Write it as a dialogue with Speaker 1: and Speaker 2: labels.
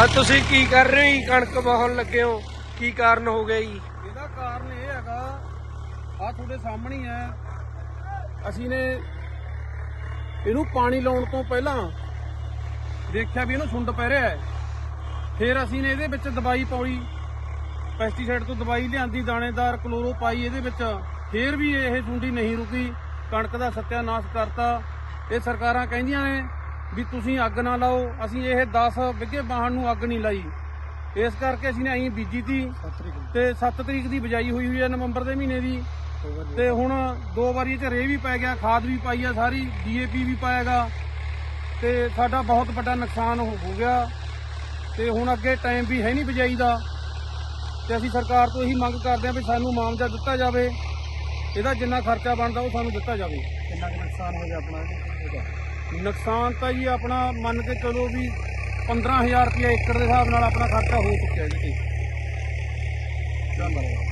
Speaker 1: ਆ ਤੁਸੀਂ ਕੀ ਕਰ ਰਹੇ ਹੋ ਜੀ? ਕਣਕ ਵਾਹਣ ਲੱਗੇ ਹੋ। ਕੀ ਕਾਰਨ ਹੋ ਗਿਆ ਜੀ?
Speaker 2: ਇਹਦਾ ਕਾਰਨ ਇਹ ਹੈਗਾ ਆ ਤੁਹਾਡੇ ਸਾਹਮਣੇ ਹੀ ਹੈ। ਅਸੀਂ ਨੇ ਇਹਨੂੰ ਪਾਣੀ ਲਾਉਣ ਤੋਂ ਪਹਿਲਾਂ ਦੇਖਿਆ ਵੀ ਇਹਨੂੰ ਸੁੰਡ ਪੈ ਰਿਹਾ ਹੈ। ਫਿਰ ਅਸੀਂ ਨੇ ਇਹਦੇ ਵਿੱਚ ਦਵਾਈ ਪਾਈ ਪੈਸਟੀਸਾਈਡ ਤੋਂ ਦਵਾਈ ਲਿਆਂਦੀ ਦਾਣੇਦਾਰ ਕਲੋਰੋ ਪਾਈ ਇਹਦੇ ਵਿੱਚ। ਫਿਰ ਵੀ ਇਹ ਸੁੰਡੀ ਨਹੀਂ ਰੁਕੀ। ਕਣਕ ਦਾ ਸੱਤਿਆਨਾਸ਼ ਕਰਤਾ। ਇਹ ਸਰਕਾਰਾਂ ਕਹਿੰਦੀਆਂ ਨੇ ਵੀ ਤੁਸੀਂ ਅੱਗ ਨਾ ਲਾਓ। ਅਸੀਂ ਇਹ 10 ਵਿੱਗੇ ਬਾਹਣ ਨੂੰ ਅੱਗ ਨਹੀਂ ਲਾਈ। ਇਸ ਕਰਕੇ ਅਸੀਂ ਨੇ ਐਂ ਬੀਜੀ ਤੀ। ਤੇ 7 ਤਰੀਕ ਦੀ ਬਜਾਈ ਹੋਈ ਹੋਈ ਹੈ ਨਵੰਬਰ ਦੇ ਮਹੀਨੇ ਦੀ। ਤੇ ਹੁਣ ਦੋ ਵਾਰੀ ਇਹ ਚ ਰੇ ਵੀ ਪੈ ਗਿਆ ਖਾਦ ਵੀ ਪਾਈ ਆ ਸਾਰੀ ਡੀਏਪੀ ਵੀ ਪਾਏਗਾ। ਤੇ ਸਾਡਾ ਬਹੁਤ ਵੱਡਾ ਨੁਕਸਾਨ ਹੋ ਗਿਆ। ਤੇ ਹੁਣ ਅੱਗੇ ਟਾਈਮ ਵੀ ਹੈ ਨਹੀਂ ਬਜਾਈ ਦਾ ਤੇ ਅਸੀਂ ਸਰਕਾਰ ਤੋਂ ਇਹੀ ਮੰਗ ਕਰਦੇ ਹਾਂ ਵੀ ਸਾਨੂੰ ਮੁਆਵਜ਼ਾ ਦਿੱਤਾ ਜਾਵੇ। ਇਹਦਾ ਜਿੰਨਾ ਖਰਚਾ ਬਣਦਾ ਉਹ ਸਾਨੂੰ ਦਿੱਤਾ ਜਾਵੇ।
Speaker 1: ਕਿੰਨਾ ਨੁਕਸਾਨ ਹੋ ਗਿਆ ਆਪਣਾ?
Speaker 2: ਨੁਕਸਾਨ ਤਾਂ ਜੀ ਆਪਣਾ ਮੰਨ ਕੇ ਚਲੋ ਵੀ 15000 ਰੁਪਏ ਏਕੜ ਦੇ ਹਿਸਾਬ ਨਾਲ ਆਪਣਾ ਖਰਚਾ ਹੋ ਚੁੱਕਿਆ ਜੀ। ਤੇ ਧੰਨਵਾਦ